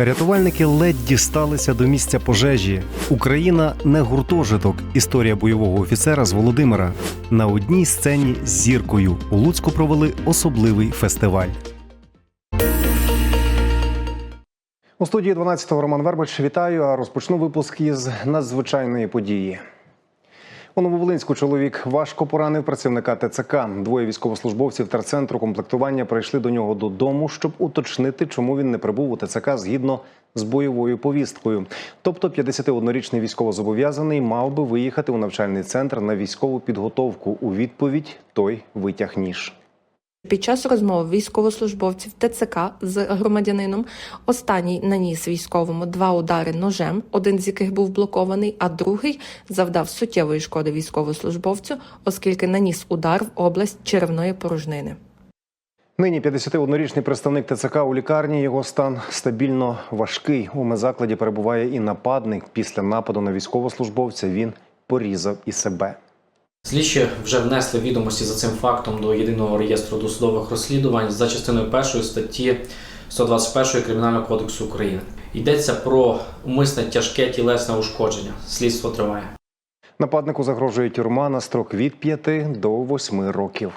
Рятувальники ледь дісталися до місця пожежі. Україна не гуртожиток. Історія бойового офіцера з Володимира. На одній сцені з зіркою у Луцьку провели особливий фестиваль. У студії 12-го Роман Вербач вітаю. А розпочну випуск із надзвичайної події. У Нововолинську чоловік важко поранив працівника ТЦК. Двоє військовослужбовців терцентру комплектування прийшли до нього додому, щоб уточнити, чому він не прибув у ТЦК згідно з бойовою повісткою. Тобто 51-річний військовозобов'язаний мав би виїхати у навчальний центр на військову підготовку. У відповідь той витяг ніж. Під час розмови військовослужбовців ТЦК з громадянином останній наніс військовому два удари ножем, один з яких був блокований, а другий завдав суттєвої шкоди військовослужбовцю, оскільки наніс удар в область черевної порожнини. Нині 51-річний представник ТЦК у лікарні. Його стан стабільно важкий. У медзакладі перебуває і нападник. Після нападу на військовослужбовця він порізав і себе. Слідчі вже внесли відомості за цим фактом до єдиного реєстру досудових розслідувань за частиною першої статті 121 Кримінального кодексу України. Йдеться про умисне тяжке тілесне ушкодження. Слідство триває. Нападнику загрожує тюрма на строк від 5 до 8 років.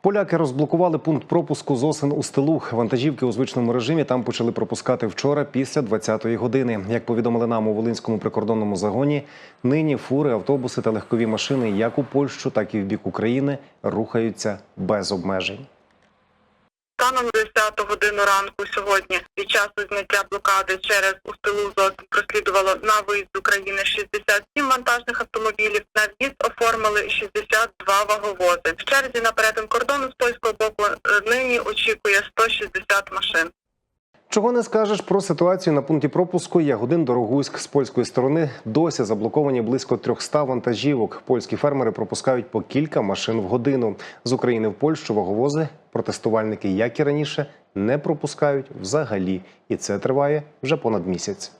Поляки розблокували пункт пропуску Зосин у Стилух. Вантажівки у звичному режимі там почали пропускати вчора після 20-ї години. Як повідомили нам у Волинському прикордонному загоні, нині фури, автобуси та легкові машини як у Польщу, так і в бік України рухаються без обмежень. Станом на 10 годину ранку сьогодні під час зняття блокади через Устилу ЗОС прослідувало на виїзд з України 67 вантажних автомобілів. На в'їзд оформили 62 ваговози. В черзі на перетин кордону з польського боку е, нині очікує 160 машин. Чого не скажеш про ситуацію на пункті пропуску Ягодин Дорогуськ з польської сторони досі заблоковані близько 300 вантажівок. Польські фермери пропускають по кілька машин в годину. З України в Польщу ваговози протестувальники, як і раніше, не пропускають взагалі, і це триває вже понад місяць.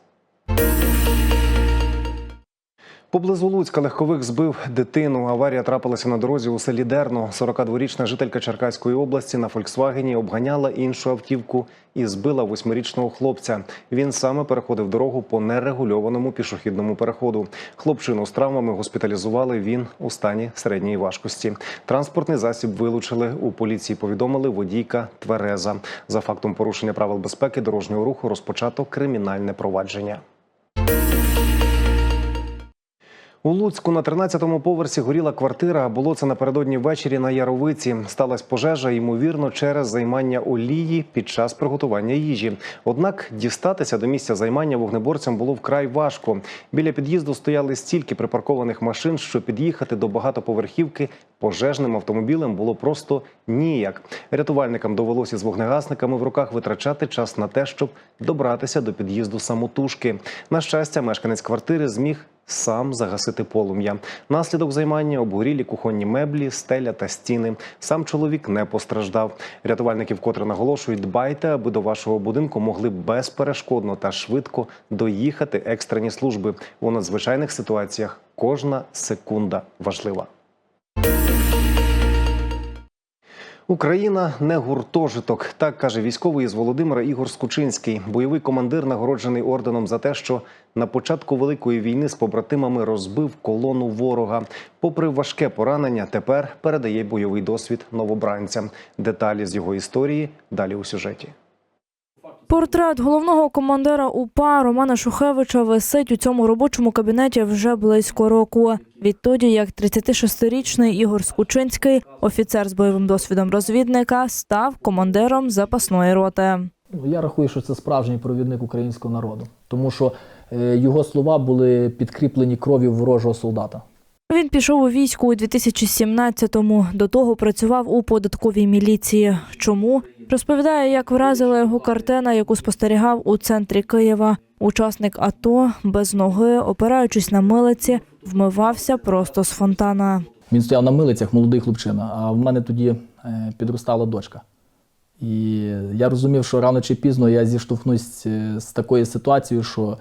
Поблизу Луцька легковик збив дитину. Аварія трапилася на дорозі у селі Дерно. 42-річна жителька Черкаської області на Фольксвагені обганяла іншу автівку і збила восьмирічного хлопця. Він саме переходив дорогу по нерегульованому пішохідному переходу. Хлопчину з травмами госпіталізували. Він у стані середньої важкості. Транспортний засіб вилучили. У поліції повідомили водійка Твереза. За фактом порушення правил безпеки дорожнього руху розпочато кримінальне провадження. У Луцьку на 13-му поверсі горіла квартира. Було це напередодні ввечері на Яровиці. Сталась пожежа, ймовірно, через займання олії під час приготування їжі. Однак дістатися до місця займання вогнеборцям було вкрай важко. Біля під'їзду стояли стільки припаркованих машин, що під'їхати до багатоповерхівки пожежним автомобілем було просто ніяк. Рятувальникам довелося з вогнегасниками в руках витрачати час на те, щоб добратися до під'їзду самотужки. На щастя, мешканець квартири зміг сам загасити полум'я. Наслідок займання обгорілі кухонні меблі, стеля та стіни. Сам чоловік не постраждав. Рятувальники вкотре наголошують, дбайте, аби до вашого будинку могли безперешкодно та швидко доїхати екстрені служби. У надзвичайних ситуаціях кожна секунда важлива. Україна не гуртожиток, так каже військовий із Володимира Ігор Скучинський, бойовий командир, нагороджений орденом за те, що на початку великої війни з побратимами розбив колону ворога. Попри важке поранення, тепер передає бойовий досвід новобранцям. Деталі з його історії далі у сюжеті. Портрет головного командира УПА Романа Шухевича висить у цьому робочому кабінеті вже близько року. Відтоді, як 36-річний Ігор Скучинський, офіцер з бойовим досвідом розвідника, став командиром запасної роти. Ну, Я рахую, що це справжній провідник українського народу, тому що е, його слова були підкріплені кров'ю ворожого солдата. Він пішов у військо у 2017-му. До того працював у податковій міліції. Чому розповідає, як вразила його картина, яку спостерігав у центрі Києва. Учасник АТО без ноги, опираючись на милиці, вмивався просто з фонтана. Він стояв на милицях, молодий хлопчина, а в мене тоді е, підростала дочка. І я розумів, що рано чи пізно я зіштовхнусь е, з такою ситуацією, що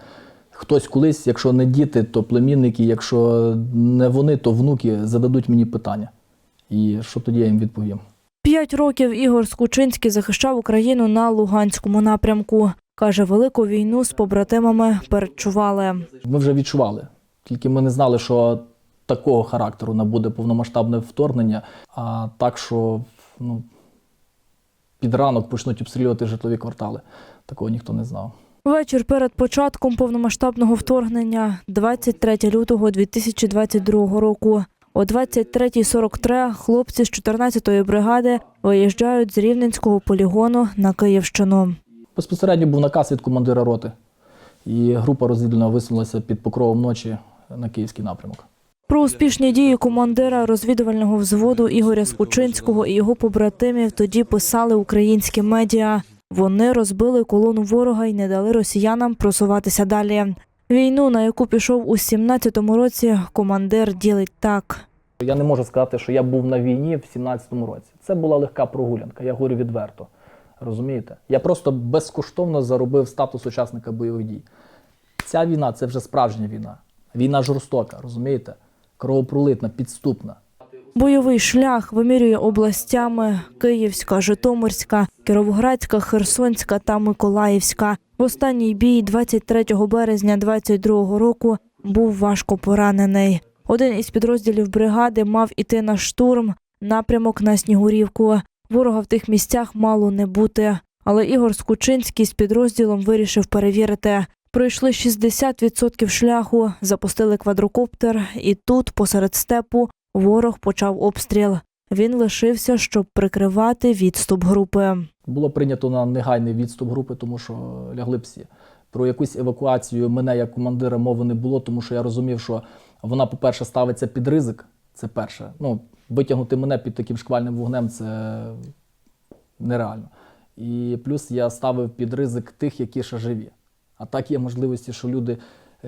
хтось колись, якщо не діти, то племінники, якщо не вони, то внуки зададуть мені питання. І що тоді я їм відповім? П'ять років Ігор Скучинський захищав Україну на Луганському напрямку. Каже, велику війну з побратимами передчували. Ми вже відчували, тільки ми не знали, що такого характеру набуде повномасштабне вторгнення, а так, що ну, під ранок почнуть обстрілювати житлові квартали. Такого ніхто не знав. Вечір перед початком повномасштабного вторгнення, 23 лютого 2022 року. О 23.43 хлопці з 14-ї бригади виїжджають з Рівненського полігону на Київщину. Безпосередньо був наказ від командира роти, і група розвідувальна висунулася під покровом ночі на київський напрямок. Про успішні дії командира розвідувального взводу Ігоря Скучинського і його побратимів тоді писали українські медіа. Вони розбили колону ворога і не дали росіянам просуватися далі. Війну, на яку пішов у 17-му році, командир ділить так. Я не можу сказати, що я був на війні в 17-му році. Це була легка прогулянка, я говорю відверто. Розумієте? Я просто безкоштовно заробив статус учасника бойових дій. Ця війна це вже справжня війна. Війна жорстока, розумієте? Кровопролитна, підступна. Бойовий шлях вимірює областями Київська, Житомирська, Кіровоградська, Херсонська та Миколаївська. В останній бій 23 березня 22 року був важко поранений. Один із підрозділів бригади мав іти на штурм, напрямок на Снігурівку. Ворога в тих місцях мало не бути. Але Ігор Скучинський з підрозділом вирішив перевірити. Пройшли 60% шляху, запустили квадрокоптер, і тут, посеред степу, ворог почав обстріл. Він лишився, щоб прикривати відступ групи. Було прийнято на негайний відступ групи, тому що лягли всі. Про якусь евакуацію мене як командира мови не було, тому що я розумів, що вона, по-перше, ставиться під ризик. Це перше. Ну, витягнути мене під таким шквальним вогнем це нереально. І плюс я ставив під ризик тих, які ще живі. А так є можливості, що люди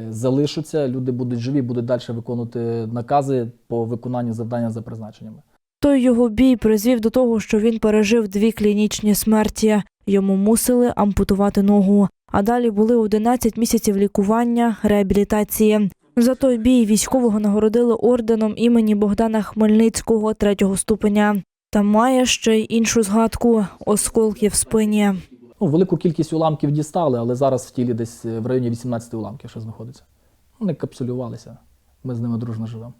залишаться, люди будуть живі, будуть далі виконувати накази по виконанню завдання за призначеннями. Той його бій призвів до того, що він пережив дві клінічні смерті. Йому мусили ампутувати ногу. А далі були 11 місяців лікування, реабілітації. За той бій військового нагородили орденом імені Богдана Хмельницького третього ступеня. Та має ще й іншу згадку осколки в спині. Ну, велику кількість уламків дістали, але зараз в тілі десь е, в районі 18 уламків ще знаходиться. Вони капсулювалися. Ми з ними дружно живемо.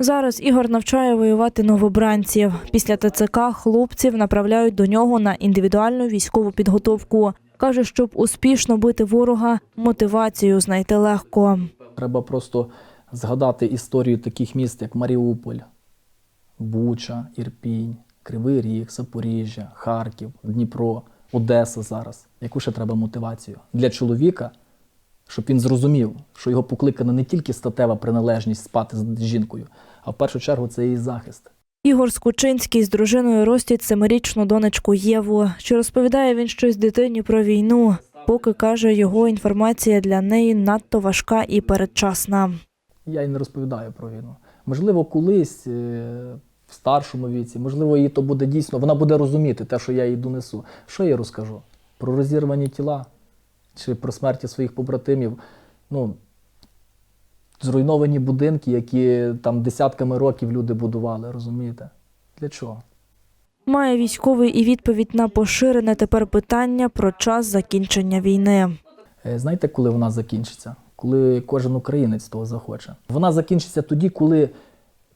Зараз Ігор навчає воювати новобранців. Після ТЦК хлопців направляють до нього на індивідуальну військову підготовку. Каже, щоб успішно бити ворога, мотивацію знайти легко. Треба просто згадати історію таких міст, як Маріуполь, Буча, Ірпінь, Кривий Ріг, Запоріжжя, Харків, Дніпро, Одеса зараз. Яку ще треба мотивацію для чоловіка, щоб він зрозумів, що його покликана не тільки статева приналежність спати з жінкою, а в першу чергу це її захист. Ігор Скучинський з дружиною ростять семирічну донечку Єву. Чи розповідає він щось дитині про війну? Поки каже, його інформація для неї надто важка і передчасна. Я їй не розповідаю про війну. Можливо, колись е, в старшому віці, можливо, їй то буде дійсно, вона буде розуміти те, що я їй донесу. Що я їй розкажу? Про розірвані тіла чи про смерті своїх побратимів. Ну, зруйновані будинки, які там десятками років люди будували, розумієте? Для чого? Має військовий і відповідь на поширене тепер питання про час закінчення війни. Е, Знаєте, коли вона закінчиться? Коли кожен українець того захоче. Вона закінчиться тоді, коли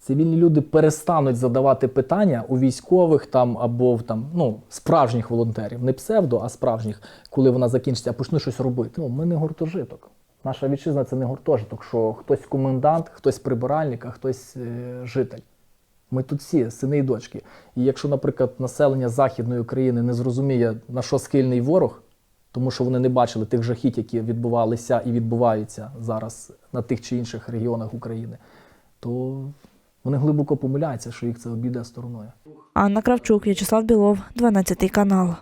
цивільні люди перестануть задавати питання у військових там або в там, ну, справжніх волонтерів, не псевдо, а справжніх, коли вона закінчиться, а почнуть щось робити. Ну, ми не гуртожиток. Наша вітчизна це не гуртожиток, що хтось комендант, хтось прибиральник, а хтось е, житель. Ми тут всі сини і дочки. І якщо, наприклад, населення Західної України не зрозуміє, на що схильний ворог, тому що вони не бачили тих жахіть, які відбувалися і відбуваються зараз на тих чи інших регіонах України, то вони глибоко помиляються, що їх це обіде стороною. Анна Кравчук, В'ячеслав Білов, 12 канал.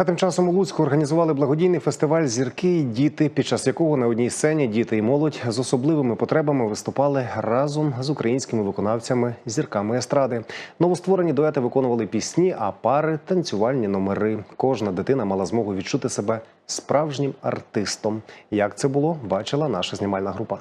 А тим часом у Луцьку організували благодійний фестиваль Зірки і діти, під час якого на одній сцені діти і молодь з особливими потребами виступали разом з українськими виконавцями зірками естради. Новостворені дуети виконували пісні, а пари танцювальні номери. Кожна дитина мала змогу відчути себе справжнім артистом. Як це було, бачила наша знімальна група.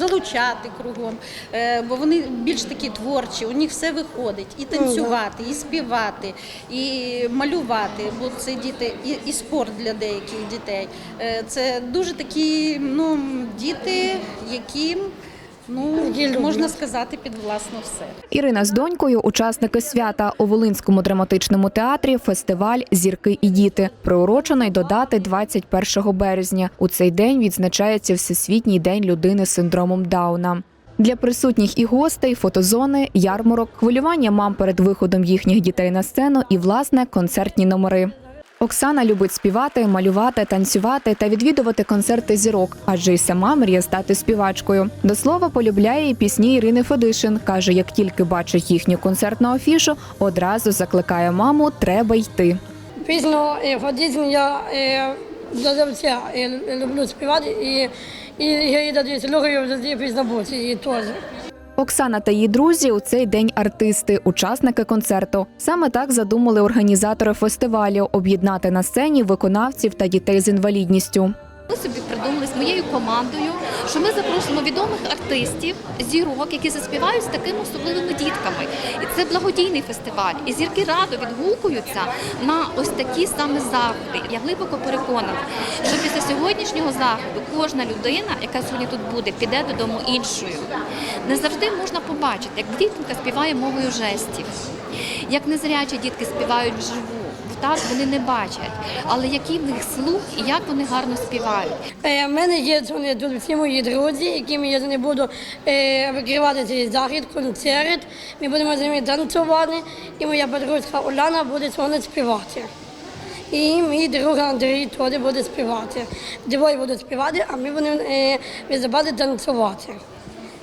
Залучати кругом, е, бо вони більш такі творчі, у них все виходить. І танцювати, і співати, і малювати, бо це діти, і, і спорт для деяких дітей. Е, Це дуже такі ну, діти, яким ну, можна сказати під власно все. Ірина з донькою учасники свята у Волинському драматичному театрі фестиваль Зірки і діти приурочений до дати 21 березня. У цей день відзначається Всесвітній день людини з синдромом Дауна. Для присутніх і гостей фотозони, ярмарок, хвилювання мам перед виходом їхніх дітей на сцену і власне концертні номери. Оксана любить співати, малювати, танцювати та відвідувати концерти зірок, адже й сама мріє стати співачкою. До слова, полюбляє і пісні Ірини Федишин. каже, як тільки бачить їхню концертну афішу, одразу закликає маму, треба йти. Пісню е, Фадізм я е, додавця е, люблю співати і, і я її слухаю завжди після боці і теж. Оксана та її друзі у цей день артисти, учасники концерту. Саме так задумали організатори фестивалю об'єднати на сцені виконавців та дітей з інвалідністю. Ми собі придумали з моєю командою, що ми запросимо відомих артистів, зірок, які заспівають з такими особливими дітками. І це благодійний фестиваль. І зірки радо відгукуються на ось такі саме заходи. Я глибоко переконана, що після сьогоднішнього заходу кожна людина, яка сьогодні тут буде, піде додому іншою. Не завжди можна побачити, як дітка співає мовою жестів, як незрячі дітки співають вживу. Так вони не бачать, але який в них слух і як вони гарно співають. Е, в мене є всі мої друзі, якими я не буду е, викривати цей захід, концерт. Ми будемо з ними танцювати, і моя подружка Оляна буде сьогодні співати. І мій друг Андрій теж буде співати. Двоє будуть співати, а ми будемо е, танцювати.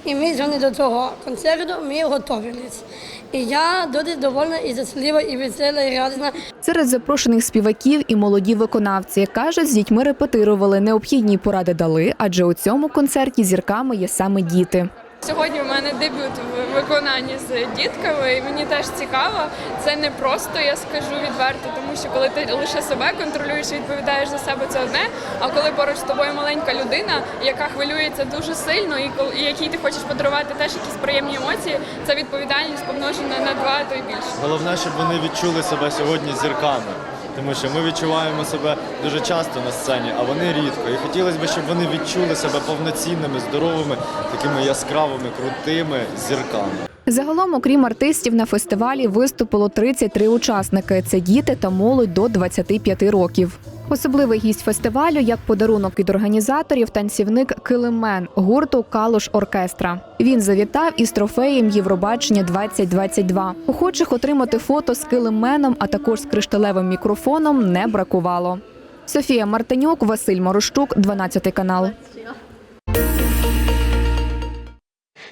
І ми сьогодні до цього концерту ми готувалися. І я дуже довольна і щаслива, і весела, і радісна. Серед запрошених співаків і молоді виконавці кажуть, з дітьми репетирували, необхідні поради дали, адже у цьому концерті зірками є саме діти. Сьогодні у мене дебют в виконанні з дітками, і мені теж цікаво. Це не просто, я скажу відверто, тому що коли ти лише себе контролюєш і відповідаєш за себе, це одне. А коли поруч з тобою маленька людина, яка хвилюється дуже сильно, і і якій ти хочеш подарувати теж якісь приємні емоції, це відповідальність помножена на два, то й більше. Головне, щоб вони відчули себе сьогодні зірками. Тому що ми відчуваємо себе дуже часто на сцені, а вони рідко. І хотілося б, щоб вони відчули себе повноцінними, здоровими, такими яскравими, крутими зірками. Загалом, окрім артистів, на фестивалі виступило 33 учасники. Це діти та молодь до 25 років. Особливий гість фестивалю, як подарунок від організаторів, танцівник Килимен гурту Калуш Оркестра. Він завітав із трофеєм Євробачення 2022. Охочих отримати фото з килименом, а також з кришталевим мікрофоном не бракувало. Софія Мартинюк, Василь Морощук, 12 канал.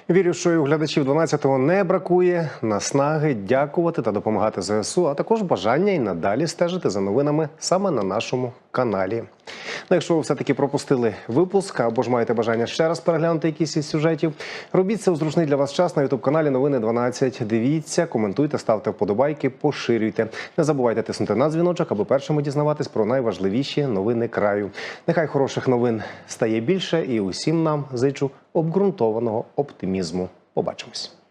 Вірю, що і у глядачів 12-го не бракує наснаги дякувати та допомагати ЗСУ, а також бажання і надалі стежити за новинами саме на нашому каналі. Ну, якщо ви все-таки пропустили випуск або ж маєте бажання ще раз переглянути якісь із сюжетів, робіть це у зручний для вас час на ютуб каналі Новини 12. Дивіться, коментуйте, ставте вподобайки, поширюйте. Не забувайте тиснути на дзвіночок, аби першими дізнаватись про найважливіші новини краю. Нехай хороших новин стає більше, і усім нам зичу обґрунтованого оптимізму. Побачимось.